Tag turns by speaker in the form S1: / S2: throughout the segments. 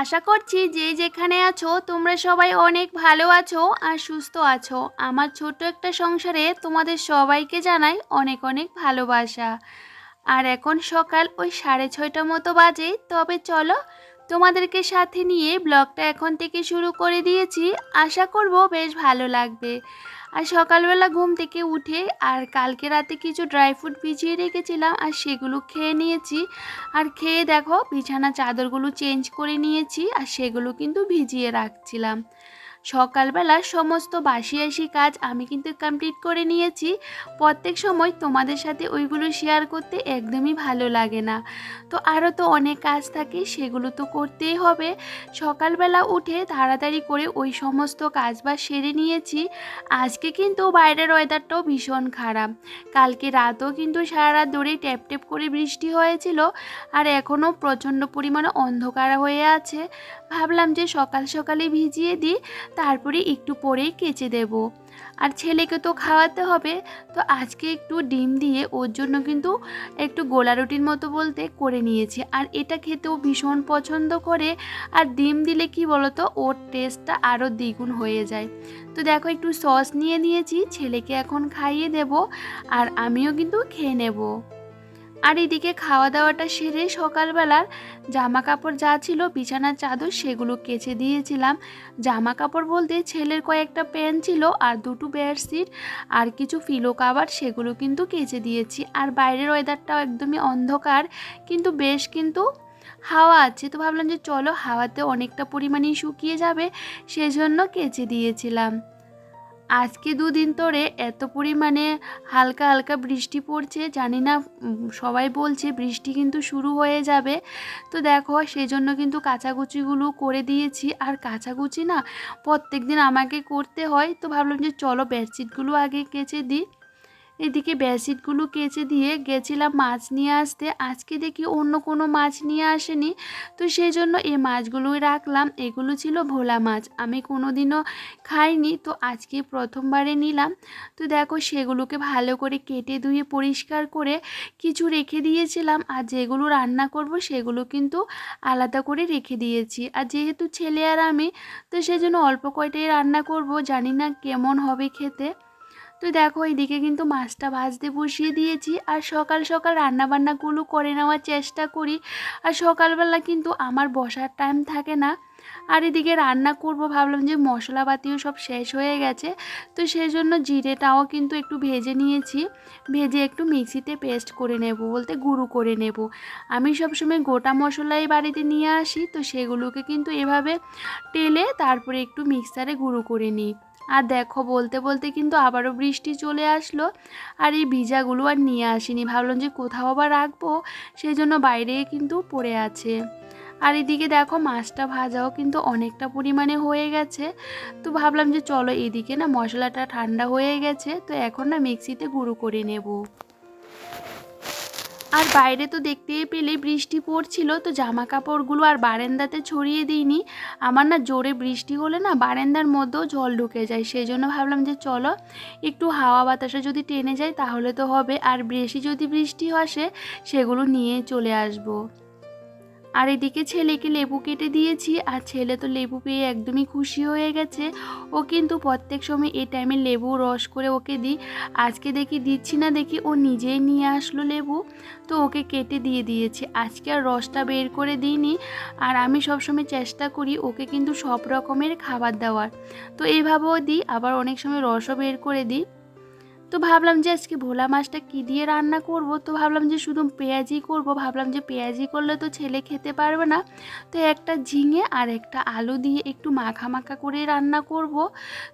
S1: আশা করছি যে যেখানে আছো, তোমরা সবাই অনেক ভালো আছো আর সুস্থ আছো। আমার ছোট্ট একটা সংসারে তোমাদের সবাইকে জানাই অনেক অনেক ভালোবাসা। আর এখন সকাল ওই সাড়ে ছয়টা মতো বাজে, তবে চলো তোমাদেরকে সাথে নিয়ে ব্লগটা এখন থেকে শুরু করে দিয়েছি। আশা করব বেশ ভালো লাগবে। আর সকালবেলা ঘুম থেকে উঠে আর কালকে রাতে কিছু ড্রাই ফ্রুট ভিজিয়ে রেখেছিলাম আর সেগুলো খেয়ে নিয়েছি। আর খেয়ে দেখো বিছানা চাদরগুলো চেঞ্জ করে নিয়েছি আর সেগুলো কিন্তু ভিজিয়ে রাখছিলাম। সকালবেলা সমস্ত বাসি আসি কাজ আমি কিন্তু কমপ্লিট করে নিয়েছি। প্রত্যেক সময় তোমাদের সাথে ওইগুলো শেয়ার করতে একদমই ভালো লাগে না। তো আরও তো অনেক কাজ থাকে, সেগুলো তো করতেই হবে। সকালবেলা উঠে তাড়াতাড়ি করে ওই সমস্ত কাজ বা সেরে নিয়েছি। আজকে কিন্তু বাইরের ওয়েদারটাও ভীষণ খারাপ। কালকে রাতও কিন্তু সারা রাত ধরে ট্যাপ ট্যাপ করে বৃষ্টি হয়েছিল আর এখনও প্রচণ্ড পরিমাণে অন্ধকার হয়ে আছে। ভাবলাম যে সকাল সকালে ভিজিয়ে দিই। তারপরে একটু পরেই কেচে দেব। আর ছেলেকে তো খাওয়াতে হবে, তো আজকে একটু ডিম দিয়ে ওর জন্য কিন্তু একটু গোলা রুটির মতো বলতে করে নিয়েছি। আর এটা খেতেও ভীষণ পছন্দ করে, আর ডিম দিলে কি বলতো, ওর টেস্টটা আরও দ্বিগুণ হয়ে যায়। তো দেখো একটু সস নিয়ে নিয়েছি, ছেলেকে এখন খাইয়ে দেব, আর আমিও কিন্তু খেয়ে নেব। আর এদিকে খাওয়া দাওয়াটা সেরে সকালবেলার জামা কাপড় যা ছিল, বিছানার চাদর সেগুলো কেচে দিয়েছিলাম। জামা কাপড় বলতে ছেলের কয়েকটা প্যান্ট ছিল আর দুটো বেডশিট আর কিছু ফিলো কাভার সেগুলো কিন্তু কেচে দিয়েছি। আর বাইরের ওয়েদারটাও একদমই অন্ধকার, কিন্তু বেশ কিন্তু হাওয়া আছে। তো ভাবলাম যে চলো হাওয়াতে অনেকটা পরিমাণেই শুকিয়ে যাবে, সেজন্য কেচে দিয়েছিলাম। আজকে দুদিন ধরে এত পরিমাণে হালকা হালকা বৃষ্টি পড়ছে, জানি না সবাই বলছে বৃষ্টি কিন্তু শুরু হয়ে যাবে। তো দেখো সেই জন্য কিন্তু কাচাকুচিগুলো করে দিয়েছি। আর কাচাকুচি না প্রত্যেক দিন আমাকে করতে হয়। তো ভাবলাম যে চলো বেডশিটগুলো আগে কেচে দিই। এদিকে বেডশিটগুলো কেচে দিয়ে গেছিলাম মাছ নিয়ে আসতে। আজকে দেখি অন্য কোনো মাছ নিয়ে আসেনি। তো সেই জন্য এই মাছগুলোই রাখলাম। এগুলো ছিল ভোলা মাছ। আমি কোনো দিনও খাইনি। তো আজকে প্রথমবারে নিলাম। তো দেখো সেগুলোকে ভালো করে কেটে ধুয়ে পরিষ্কার করে কিছু রেখে দিয়েছিলাম। আর যেগুলো রান্না করব সেগুলো কিন্তু আলাদা করে রেখে দিয়েছি। আর যেহেতু ছেলে আর আমি, তো সেজন্য অল্প কয়টাই রান্না করব। জানি না কেমন হবে খেতে। তো দেখো এদিকে কিন্তু মাছটা ভাজতে বসিয়ে দিয়েছি আর সকাল সকাল রান্নাবান্নাগুলো করে নেওয়ার চেষ্টা করি। আর সকালবেলা কিন্তু আমার বসার টাইম থাকে না। আর এদিকে রান্না করব ভাবলাম যে মশলাপাতিও সব শেষ হয়ে গেছে। তো সেই জন্য জিরেটাও কিন্তু একটু ভেজে নিয়েছি। ভেজে একটু মিক্সিতে পেস্ট করে নেব বলতে গুঁড়ো করে নেব। আমি সবসময় গোটা মশলাই বাড়িতে নিয়ে আসি, তো সেগুলোকে কিন্তু এভাবে টেলে তারপরে একটু মিক্সারে গুঁড়ো করে নিই। আর দেখো বলতে বলতে কিন্তু আবারও বৃষ্টি চলে আসলো। আর এই ভিজাগুলো আর নিয়ে আসিনি। ভাবলাম যে কোথাও আবার রাখব সেই জন্য বাইরে কিন্তু পড়ে আছে। আর এদিকে দেখো মাছটা ভাজাও কিন্তু অনেকটা পরিমাণে হয়ে গেছে। তো ভাবলাম যে চলো এদিকে না মশলাটা ঠান্ডা হয়ে গেছে, তো এখন না মিক্সিতে গুঁড়ো করে নেব। আর বাইরে তো দেখতেই পেলে বৃষ্টি পড়ছিল, তো জামা কাপড়গুলো আর বারেন্দাতে ছড়িয়ে দিইনি। আমার না জোরে বৃষ্টি হলে না বারেন্দার মধ্যেও জল ঢুকে যায় সেই জন্য ভাবলাম যে চলো একটু হাওয়া বাতাসে যদি টেনে যায় তাহলে তো হবে। আর বেশি যদি বৃষ্টি আসে, সেগুলো নিয়ে চলে আসব। আর এদিকে ছেলেকে লেবু কেটে দিয়েছি, আর ছেলে তো লেবু পেয়ে একদমই খুশি হয়ে গেছে। ও কিন্তু প্রত্যেক সময় এই টাইমে লেবু রস করে ওকে দিই। আজকে দেখি দিচ্ছি না, দেখি ও নিজেই নিয়ে আসলো লেবু। তো ওকে কেটে দিয়ে দিয়েছি। আজকে আর রসটা বের করে দিইনি। আর আমি সবসময় চেষ্টা করি ওকে কিন্তু সব রকমের খাবার দেওয়ার। তো এইভাবেও দিই, আবার অনেক সময় রসও বের করে দিই। তো ভাবলাম যে আজকে ভোলা মাছটা কী দিয়ে রান্না করব? তো ভাবলাম যে শুধু পেঁয়াজি করব। ভাবলাম যে পেঁয়াজি করলে তো ছেলে খেতে পারবে না। তো একটা ঝিঙে আর একটা আলু দিয়ে একটু মাখা মাখা করে রান্না করব।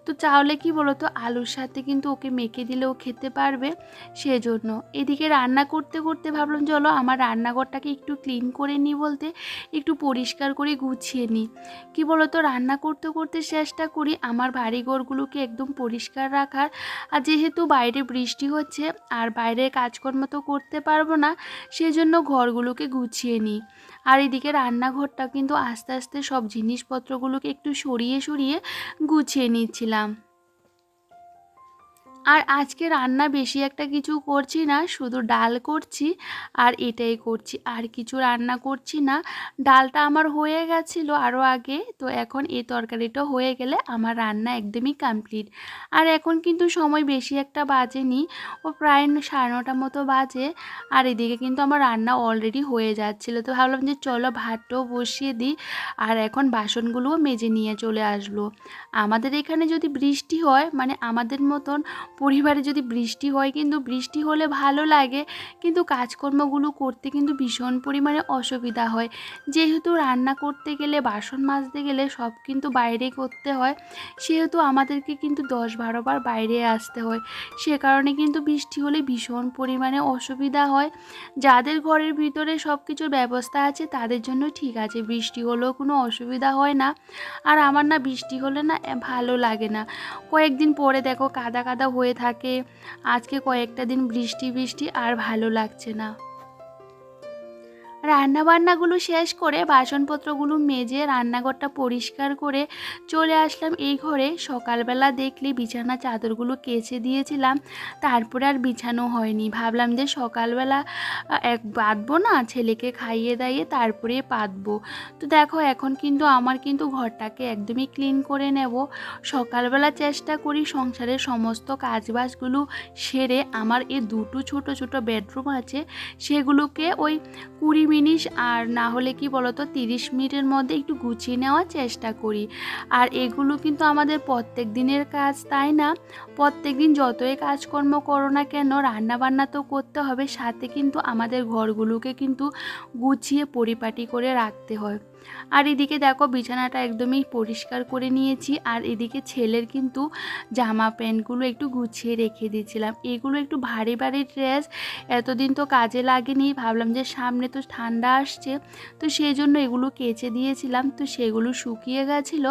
S1: তো চাওলে কি বলো তো আলুর সাথে কিন্তু ওকে মেখে দিলে ও খেতে পারবে সেজন্য। এদিকে রান্না করতে করতে ভাবলাম, চলো আমার রান্নাঘরটাকে একটু ক্লিন করে নিই বলতে, একটু পরিষ্কার করে গুছিয়ে নিই। কি বলো তো রান্না করতে করতে চেষ্টা করি। আমার বাড়িঘরগুলোকে একদম পরিষ্কার রাখার। আর যেহেতু বাইরে বৃষ্টি হচ্ছে আর বাইরে কাজকর্ম তো করতে পারব না, সেজন্য ঘরগুলোকে গুছিয়ে নিই। আর এদিকে রান্নাঘরটা কিন্তু আস্তে আস্তে সব জিনিসপত্রগুলোকে একটু সরিয়ে সরিয়ে গুছিয়ে নিচ্ছিলাম। আর আজকে রান্না বেশি একটা কিছু করছি না, শুধু ডাল করছি আর এটাই করছি। আর কিছু রান্না করছি না। ডালটা আমার হয়ে গেছিল আরও আগে, তো এখন এই তরকারিটা হয়ে গেলে আমার রান্না একদমই কমপ্লিট আর এখন কিন্তু সময় বেশি একটা বাজেনি, ও প্রায় সাড়ে নটার মতো বাজে, আর এদিকে কিন্তু আমার রান্না অলরেডি হয়ে যাচ্ছিল। তো ভাবলাম যে চলো ভাতটাও বসিয়ে দিই, আর এখন বাসনগুলোও মেজে নিয়ে চলে আসলো। আমাদের এখানে যদি বৃষ্টি হয় মানে আমাদের মতন পরিবারে যদি বৃষ্টি হয় কিন্তু বৃষ্টি হলে ভালো লাগে, কিন্তু কাজকর্মগুলো করতে কিন্তু ভীষণ পরিমাণে অসুবিধা হয়। যেহেতু রান্না করতে গেলে, বাসন মাজতে গেলে সব কিন্তু বাইরে করতে হয়, সেহেতু আমাদেরকে কিন্তু দশ বারোবার বাইরে আসতে হয়। সে কারণে কিন্তু বৃষ্টি হলে ভীষণ পরিমাণে অসুবিধা হয়। যাদের ঘরের ভিতরে সব কিছুর ব্যবস্থা আছে, তাদের জন্য ঠিক আছে, বৃষ্টি হলেও কোনো অসুবিধা হয় না। আর আমার না বৃষ্টি হলে না ভালো লাগে না। কয়েকদিন পরে দেখো কাদা কাদা হয়ে থাকে। আজকে কয়েকটা দিন বৃষ্টি বৃষ্টি আর ভালো লাগছে না। রান্নাবান্নাগুলো শেষ করে বাসনপত্রগুলো মেজে রান্নাঘরটা পরিষ্কার করে চলে আসলাম এই ঘরে। সকালবেলা দেখলে বিছানা চাদরগুলো কেচে দিয়েছিলাম, তারপরে আর বিছানো হয়নি। ভাবলাম যে সকালবেলা এক বাঁধবো না, ছেলেকে খাইয়ে দাইয়ে তারপরে পাতবো তো দেখো, এখন কিন্তু আমার কিন্তু ঘরটাকে একদমই ক্লিন করে নেব। সকালবেলা চেষ্টা করি সংসারের সমস্ত কাজবাজগুলো সেরে। আমার এই দুটো ছোট ছোট বেডরুম আছে, সেগুলোকে ওই কুড়ি মিনিট আর না হলে কি বলতো, তিরিশ মিনিটের মধ্যে একটু গুছিয়ে নেওয়ার চেষ্টা করি। আর এগুলো কিন্তু আমাদের প্রত্যেক দিনের কাজ, তাই না? প্রত্যেক দিন যতই কাজকর্ম করো না কেন, রান্নাবান্না তো করতে হবে, সাথে কিন্তু আমাদের ঘরগুলোকে কিন্তু গুছিয়ে পরিপাটি করে রাখতে হয়। আর এদিকে দেখো বিছানাটা একদমই পরিষ্কার করে নিয়েছি, আর এদিকে ছেলের কিন্তু জামা প্যান্টগুলো একটু গুছিয়ে রেখে দিয়েছিলাম। এগুলো একটু ভারী ভারী ড্রেস, এতদিন তো কাজে লাগেনি, ভাবলাম যে সামনে তো ঠান্ডা আসছে, তো সেই জন্য এগুলো কেচে দিয়েছিলাম, তো সেগুলো শুকিয়ে গেছিল,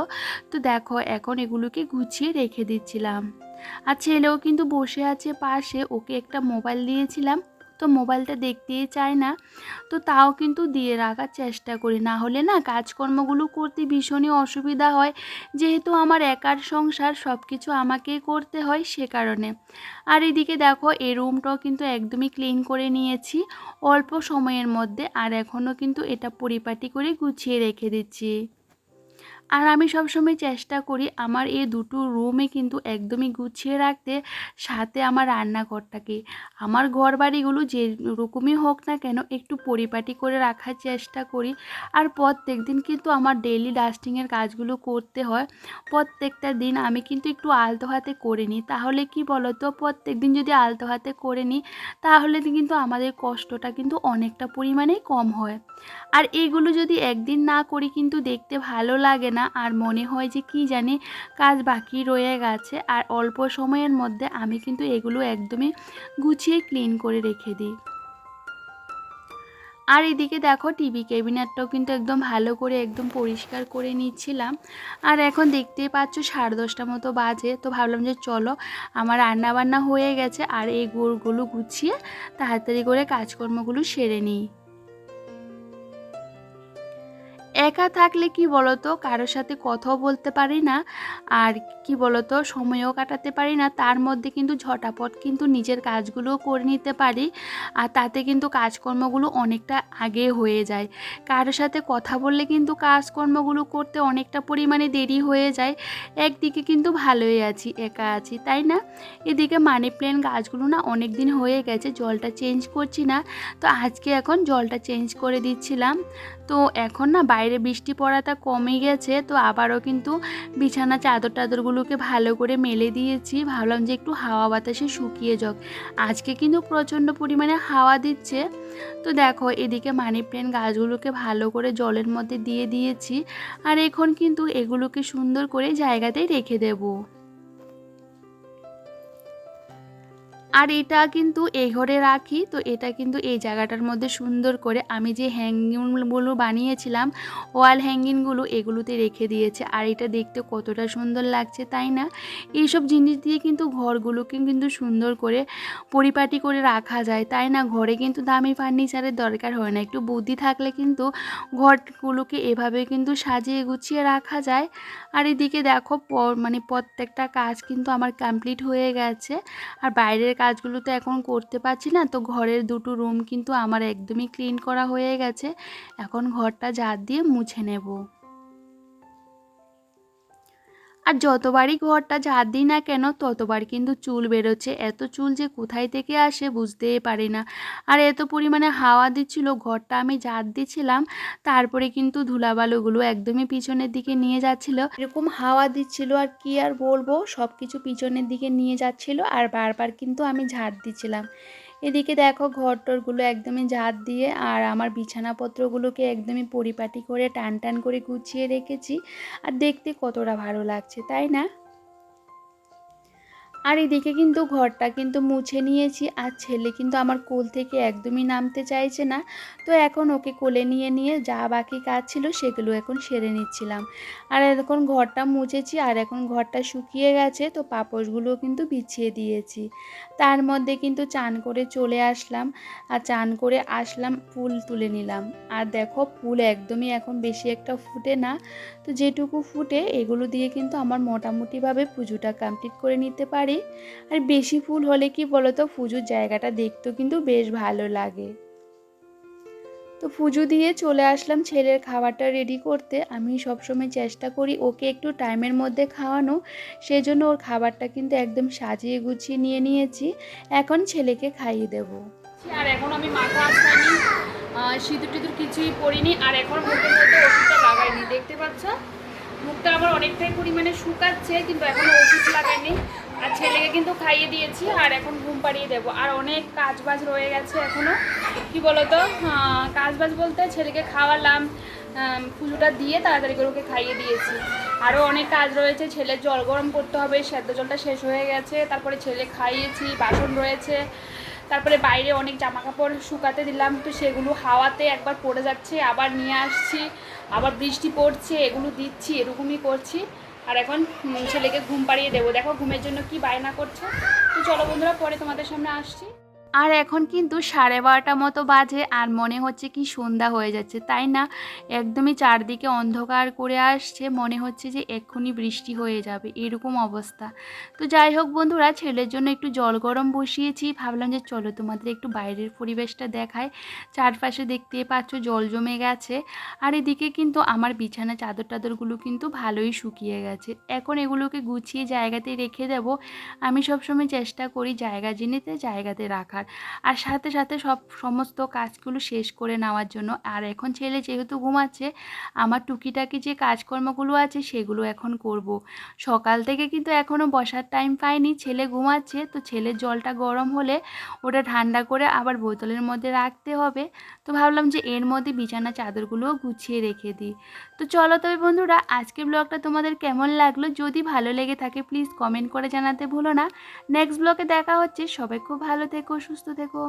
S1: তো দেখো এখন এগুলোকে গুছিয়ে রেখে দিচ্ছিলাম। আর ছেলেও কিন্তু বসে আছে পাশে, ওকে একটা মোবাইল দিয়েছিলাম তো মোবাইলটা দেখতেই চায় না, তো তাও কিন্তু দিয়ে রাখার চেষ্টা করি। না হলে না কাজকর্মগুলো করতে ভীষণই অসুবিধা হয়, যেহেতু আমার একার সংসার সব কিছু আমাকেই করতে হয় সে কারণে। আর এদিকে দেখো, এই রুমটাও কিন্তু একদমই ক্লিন করে নিয়েছি, অল্প সময়ের মধ্যে, আর এখনও কিন্তু এটা পরিপাটি করে গুছিয়ে রেখে দিচ্ছি। আর আমি সবসময় চেষ্টা করি আমার এই দুটো রুমে কিন্তু একদমই গুছিয়ে রাখতে, সাথে আমার রান্নাঘরটাকে। আমার ঘর বাড়িগুলো যে রকমই হোক না কেন একটু পরিপাটি করে রাখার চেষ্টা করি। আর প্রত্যেক দিন কিন্তু আমার ডেলি ডাস্টিংয়ের কাজগুলো করতে হয়। প্রত্যেকটা দিন আমি কিন্তু একটু আলতো হাতে করে নিই। তাহলে কি বলো তো প্রত্যেক দিন যদি আলতো হাতে করে নিই, তাহলে কিন্তু আমাদের কষ্টটা কিন্তু অনেকটা পরিমাণেই কম হয়। আর এইগুলো যদি একদিন না করি কিন্তু দেখতে ভালো লাগে না, আর মনে হয় যে কি জানি কাজ বাকি রয়ে গেছে, আর অল্প সময়ের মধ্যে আমি কিন্তু এগুলো একদমই গুছিয়ে ক্লিন করে রেখে দিই। আর এদিকে দেখো টিভি ক্যাবিনেটটাও কিন্তু একদম ভালো করে একদম পরিষ্কার করে নিচ্ছিলাম। আর এখন দেখতেই পাচ্ছ সাড়ে দশটা মতো বাজে, তো ভাবলাম যে চলো আমার রান্না বান্না হয়ে গেছে, আর এই গুড়গুলো গুছিয়ে তাড়াতাড়ি করে কাজকর্মগুলো সেরে নিই। একা থাকলে কি বলতো? কারোর সাথে কথাও বলতে পারি না, আর কি বলতো? সময়ও কাটাতে পারি না। তার মধ্যে কিন্তু ঝটাপট কিন্তু নিজের কাজগুলোও করে নিতে পারি, আর তাতে কিন্তু কাজকর্মগুলো অনেকটা আগে হয়ে যায়। কারোর সাথে কথা বললে কিন্তু কাজকর্মগুলো করতে অনেকটা পরিমাণে দেরি হয়ে যায়। একদিকে কিন্তু ভালোই আছি, একা আছি, তাই না? এদিকে মানি প্ল্যান্ট গাছগুলো না অনেক দিন হয়ে গেছে, জলটা চেঞ্জ করছি না। তো আজকে এখন জলটা চেঞ্জ করে দিচ্ছিলাম। তো এখন না বাইরে বৃষ্টি পড়াটা কমে গেছে, তো আবারও কিন্তু বিছানা চাদর টাদরগুলোকে ভালো করে মেলে দিয়েছি। ভাবলাম যে একটু হাওয়া বাতাসে শুকিয়ে যাক। আজকে কিন্তু প্রচণ্ড পরিমাণে হাওয়া দিচ্ছে। তো দেখো, এদিকে মানি প্ল্যান্ট গাছগুলোকে ভালো করে জলের মধ্যে দিয়ে দিয়েছি। আর এখন কিন্তু এগুলোকে সুন্দর করে জায়গাতেই রেখে দেবো। আর এটা কিন্তু এই ঘরে রাখি, তো এটা কিন্তু এই জায়গাটার মধ্যে সুন্দর করে আমি যে হ্যাঙ্গিংগুলো বানিয়েছিলাম, ওয়াল হ্যাঙ্গিংগুলো এগুলোতে রেখে দিয়েছে। আর এটা দেখতে কতটা সুন্দর লাগছে, তাই না? এইসব জিনিস দিয়ে কিন্তু ঘরগুলোকে কিন্তু সুন্দর করে পরিপাটি করে রাখা যায়, তাই না? ঘরে কিন্তু দামি ফার্নিচারের দরকার হয় না, একটু বুদ্ধি থাকলে কিন্তু ঘরগুলোকে এভাবে কিন্তু সাজিয়ে গুছিয়ে রাখা যায়। আর এদিকে দেখো মানে প্রত্যেকটা কাজ কিন্তু আমার কমপ্লিট হয়ে গেছে। আর বাইরের কাজগুলো তো এখন করতে পারছি না। তো ঘরের দুটো রুম কিন্তু আমার একদমই ক্লিন করা হয়ে গেছে। এখন ঘরটা ঝাড় দিয়ে মুছে নেব। আর যতবারই ঘরটা ঝাড় দিই না কেন, ততবার কিন্তু চুল বেরোচ্ছে। এত চুল যে কোথায় থেকে আসে বুঝতেই পারি না। আর এত পরিমাণে হাওয়া দিচ্ছিল, ঘরটা আমি ঝাড় দিচ্ছিলাম, তারপরে কিন্তু ধুলাবালুগুলো একদমই পিছনের দিকে নিয়ে যাচ্ছিল। এরকম হাওয়া দিচ্ছিল আর কি আর বলব সব কিছু পিছনের দিকে নিয়ে যাচ্ছিল আর বারবার কিন্তু আমি ঝাড় দিচ্ছিলাম। এদিকে দেখো ঘর টরগুলো একদমই ঝাঁত দিয়ে আর আমার বিছানাপত্রগুলোকে একদমই পরিপাটি করে টান টান করে গুছিয়ে রেখেছি। আর দেখতে কতটা ভালো লাগছে, তাই না? আর এদিকে কিন্তু ঘরটা কিন্তু মুছে নিয়েছি আর ছেলে কিন্তু আমার কোল থেকে একদমই নামতে চাইছে না। তো এখন ওকে কোলে নিয়ে নিয়ে যা বাকি কাজ ছিল সেগুলো এখন সেরে নিচ্ছিলাম। আর এখন ঘরটা মুছেছি আর এখন ঘরটা শুকিয়ে গেছে তো পাপোশগুলো কিন্তু বিছিয়ে দিয়েছি। তার মধ্যে কিন্তু চান করে চলে আসলাম আর চান করে আসলাম, ফুল তুলে নিলাম। আর দেখো ফুল একদমই এখন বেশি একটা ফুটে না। তো যেটুকু ফুটে এগুলো দিয়ে কিন্তু আমার মোটামুটিভাবে পুজোটা কমপ্লিট করে নিতে পারি। আর বেশি ফুল হলে কি বলতো, পুজোর জায়গাটা দেখতেও কিন্তু বেশ ভালো লাগে। তো পুজো দিয়ে চলে আসলাম ছেলের খাবারটা রেডি করতে। আমি সবসময় চেষ্টা করি ওকে একটু টাইমের মধ্যে খাওয়ানো। সেই জন্য ওর খাবারটা কিন্তু একদম সাজিয়ে গুছিয়ে নিয়ে নিয়েছি। এখন ছেলেকে খাইয়ে দেবো। আর এখন আমি মাথা সিঁদুর টিঁদুর কিছুই পরিনি, আর এখন মুখের মধ্যে ওষুধটা লাগাইনি। দেখতে পাচ্ছ? মুখটা আমার অনেকটাই পরিমাণে শুকাচ্ছে, কিন্তু এখনও ওষুধ লাগাইনি। আর ছেলেকে কিন্তু খাইয়ে দিয়েছি, আর এখন ঘুম পাড়িয়ে দেবো। আর অনেক কাজ বাজ রয়ে গেছে এখনও কি বলতো? কাজ বাজ বলতে ছেলেকে খাওয়ালাম পুজোটা দিয়ে তাড়াতাড়ি করে ওকে খাইয়ে দিয়েছি। আরও অনেক কাজ রয়েছে, ছেলের জল গরম করতে হবে, সেদ্ধ জলটা শেষ হয়ে গেছে, তারপরে ছেলে খাইয়েছি, বাসন রয়েছে তারপরে বাইরে অনেক জামা কাপড় শুকাতে দিলাম, তো সেগুলো হাওয়াতে একবার পড়ে যাচ্ছে, আবার নিয়ে আসছি, আবার বৃষ্টি পড়ছে, এগুলো দিচ্ছি, এরকমই করছি। আর এখন ছেলেকে ঘুম পাড়িয়ে দেবো। দেখো ঘুমের জন্য কি বায়না করছে? তো চলো বন্ধুরা, পরে তোমাদের সামনে আসছি। আর এখন কিন্তু সাড়ে বারোটা মতো বাজে আর মনে হচ্ছে কি সন্ধ্যা হয়ে যাচ্ছে, তাই না? একদমই চারদিকে অন্ধকার করে আসছে, মনে হচ্ছে যে এক্ষুনি বৃষ্টি হয়ে যাবে, এরকম অবস্থা। তো যাই হোক বন্ধুরা, ছেলের জন্য একটু জল গরম বসিয়েছি, ভাবলাম যে চলো তোমাদের একটু বাইরের পরিবেশটা দেখায় চারপাশে দেখতে পাচ্ছ জল জমে গেছে, আর এদিকে কিন্তু আমার বিছানা চাদর টাদরগুলো কিন্তু ভালোই শুকিয়ে গেছে। এখন এগুলোকে গুছিয়ে জায়গাতে রেখে দেব। আমি সবসময় চেষ্টা করি জায়গা জেনেতে জায়গাতে রাখার। আর সাথে সাথে সব সমস্ত কাজগুলো শেষ করে নেওয়ার জন্য। আর এখন ছেলে যেহেতু ঘুমাচ্ছে, আমার টুকিটাকি যে কাজকর্মগুলো আছে সেগুলো এখন করব। সকাল থেকে কিন্তু এখনও বসার টাইম পাইনি, ছেলে ঘুমাচ্ছে, তো ছেলের জলটা গরম হলে ওটা ঠান্ডা করে আবার বোতলের মধ্যে রাখতে হবে। তো ভাবলাম যে এর মধ্যে বিছানা চাদরগুলোও গুছিয়ে রেখে দিই। তো চলো তবে বন্ধুরা, আজকের ব্লগটা তোমাদের কেমন লাগল? যদি ভালো লেগে থাকে প্লিজ কমেন্ট করে জানাতে ভুলো না। নেক্সট ব্লগে দেখা হচ্ছে। সবাই খুব ভালো থেকো সুস্থ থেকো